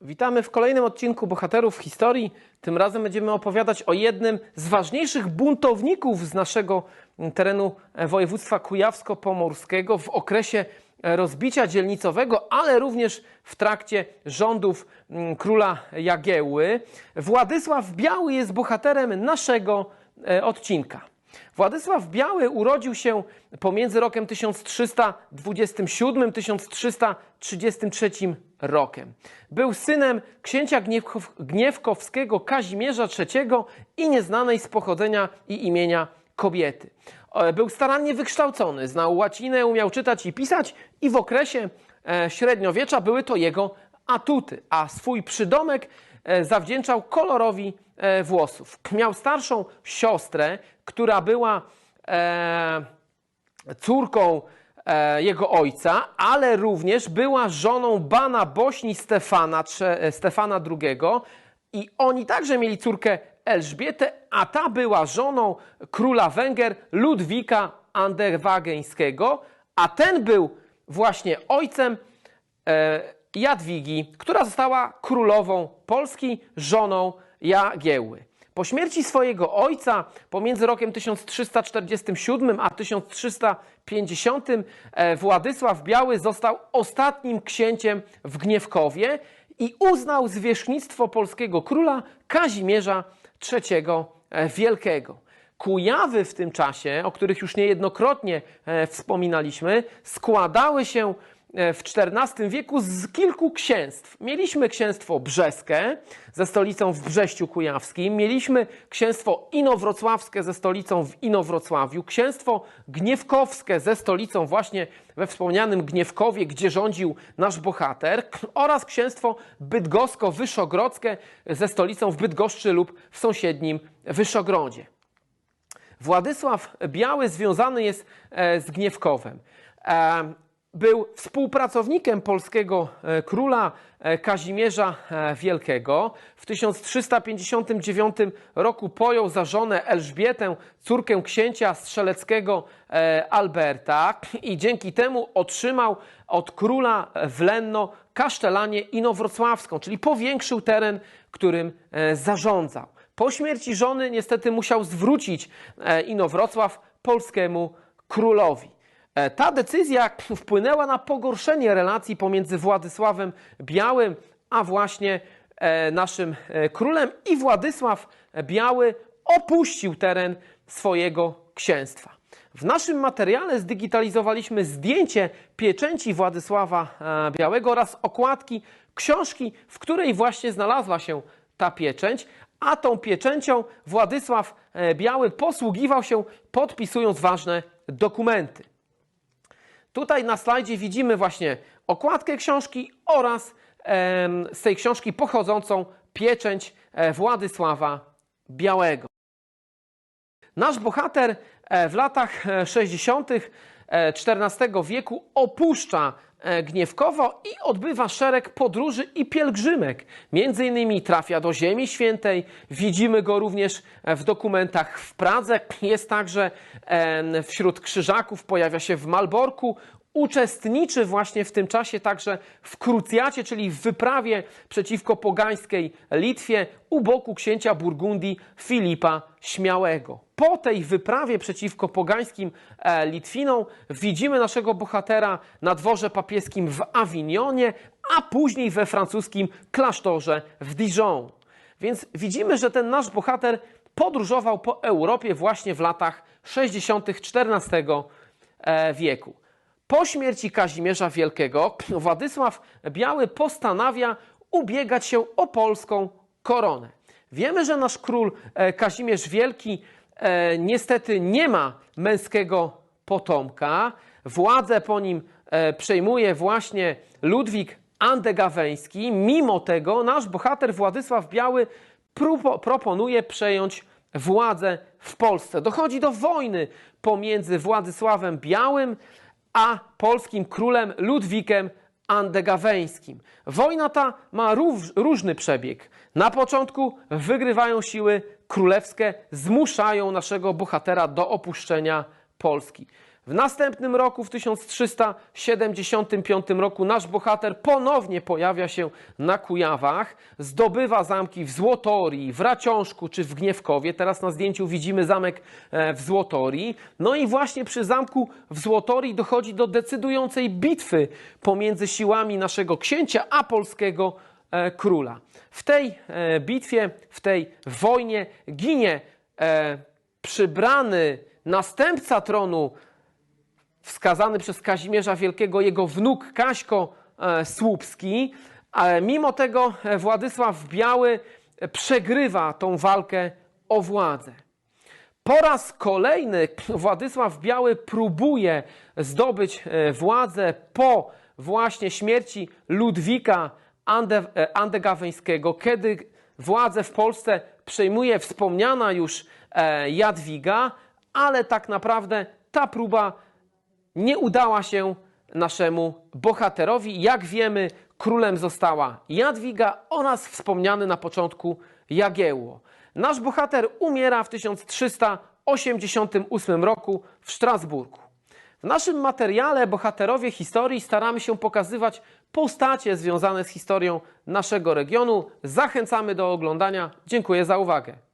Witamy w kolejnym odcinku Bohaterów Historii. Tym razem będziemy opowiadać o jednym z ważniejszych buntowników z naszego terenu e, województwa kujawsko-pomorskiego w okresie e, rozbicia dzielnicowego, ale również w trakcie rządów mm, króla Jagiełły. Władysław Biały jest bohaterem naszego e, odcinka. Władysław Biały urodził się pomiędzy rokiem 1327-1333 rokiem. Był synem księcia Gniewkow- Gniewkowskiego Kazimierza III i nieznanej z pochodzenia i imienia kobiety. E, Był starannie wykształcony, znał łacinę, umiał czytać i pisać i w okresie e, średniowiecza były to jego atuty, a swój przydomek zawdzięczał kolorowi e, włosów. Miał starszą siostrę, która była e, córką e, jego ojca, ale również była żoną Bana Bośni Stefana, e, Stefana II i oni także mieli córkę Elżbietę, a ta była żoną króla Węgier Ludwika Anderwageńskiego, a ten był właśnie ojcem e, Jadwigi, która została królową Polski, żoną Jagiełły. Po śmierci swojego ojca pomiędzy rokiem 1347 a 1350 e, Władysław Biały został ostatnim księciem w Gniewkowie i uznał zwierzchnictwo polskiego króla Kazimierza III e, Wielkiego. Kujawy w tym czasie, o których już niejednokrotnie e, wspominaliśmy, składały się w XIV wieku z kilku księstw. Mieliśmy księstwo brzeskie ze stolicą w Brześciu Kujawskim, mieliśmy księstwo inowrocławskie ze stolicą w Inowrocławiu, księstwo gniewkowskie ze stolicą właśnie we wspomnianym Gniewkowie, gdzie rządził nasz bohater oraz księstwo bydgosko-wyszogrodzkie ze stolicą w Bydgoszczy lub w sąsiednim Wyszogrodzie. Władysław Biały związany jest e, z Gniewkowem. Był współpracownikiem polskiego e, króla e, Kazimierza e, Wielkiego. W 1359 roku pojął za żonę Elżbietę, córkę księcia strzeleckiego Alberta i dzięki temu otrzymał od króla w Lenno kasztelanię inowrocławską, czyli powiększył teren, którym zarządzał. Po śmierci żony niestety musiał zwrócić Inowrocław polskiemu królowi. E, Ta decyzja wpłynęła na pogorszenie relacji pomiędzy Władysławem Białym a właśnie e, naszym e, królem i Władysław Biały opuścił teren swojego księstwa. W naszym materiale zdigitalizowaliśmy zdjęcie pieczęci Władysława Białego oraz okładki książki, w której właśnie znalazła się ta pieczęć, a tą pieczęcią Władysław Biały posługiwał się podpisując ważne dokumenty. Tutaj na slajdzie widzimy właśnie okładkę książki oraz z tej książki pochodzącą pieczęć e, Władysława Białego. Nasz bohater e, w latach e, 60. e, XIV wieku opuszcza Gniewkowo i odbywa szereg podróży i pielgrzymek. Między innymi trafia do Ziemi Świętej. Widzimy go również e, w dokumentach w Pradze. Jest także em, wśród krzyżaków, pojawia się w Malborku. Uczestniczy właśnie w tym czasie także w krucjacie, czyli w wyprawie przeciwko pogańskiej Litwie u boku księcia Burgundii Filipa Śmiałego. Po tej wyprawie przeciwko pogańskim e, Litwinom widzimy naszego bohatera na dworze papieskim w Awinionie, a później we francuskim klasztorze w Dijon. Więc widzimy, że ten nasz bohater podróżował po Europie właśnie w latach 60. XIV e, wieku. Po śmierci Kazimierza Wielkiego Władysław Biały postanawia ubiegać się o polską koronę. Wiemy, że nasz król e, Kazimierz Wielki e, niestety nie ma męskiego potomka. Władzę po nim e, przejmuje właśnie Ludwik Andegaweński. Mimo tego nasz bohater Władysław Biały proponuje przejąć władzę w Polsce. Dochodzi do wojny pomiędzy Władysławem Białym a polskim królem Ludwikiem Andegaweńskim. Wojna ta ma różny przebieg. Na początku wygrywają siły królewskie, zmuszają naszego bohatera do opuszczenia Polski. W następnym roku, w 1375 roku, nasz bohater ponownie pojawia się na Kujawach, zdobywa zamki w Złotorii, w Raciążku czy w Gniewkowie. Teraz na zdjęciu widzimy zamek e, w Złotorii. No i właśnie przy zamku w Złotorii dochodzi do decydującej bitwy pomiędzy siłami naszego księcia a polskiego e, króla. W tej e, bitwie, w tej wojnie ginie przybrany następca tronu wskazany przez Kazimierza Wielkiego jego wnuk Kaśko e, Słupski. Ale mimo tego e, Władysław Biały przegrywa tą walkę o władzę. Po raz kolejny Władysław Biały próbuje zdobyć e, władzę po właśnie śmierci Ludwika Ande, Andegaweńskiego, kiedy władzę w Polsce przejmuje wspomniana już Jadwiga, ale tak naprawdę ta próba nie udała się naszemu bohaterowi. Jak wiemy, królem została Jadwiga oraz wspomniany na początku Jagiełło. Nasz bohater umiera w 1388 roku w Strasburgu. W naszym materiale Bohaterowie Historii staramy się pokazywać postacie związane z historią naszego regionu. Zachęcamy do oglądania. Dziękuję za uwagę.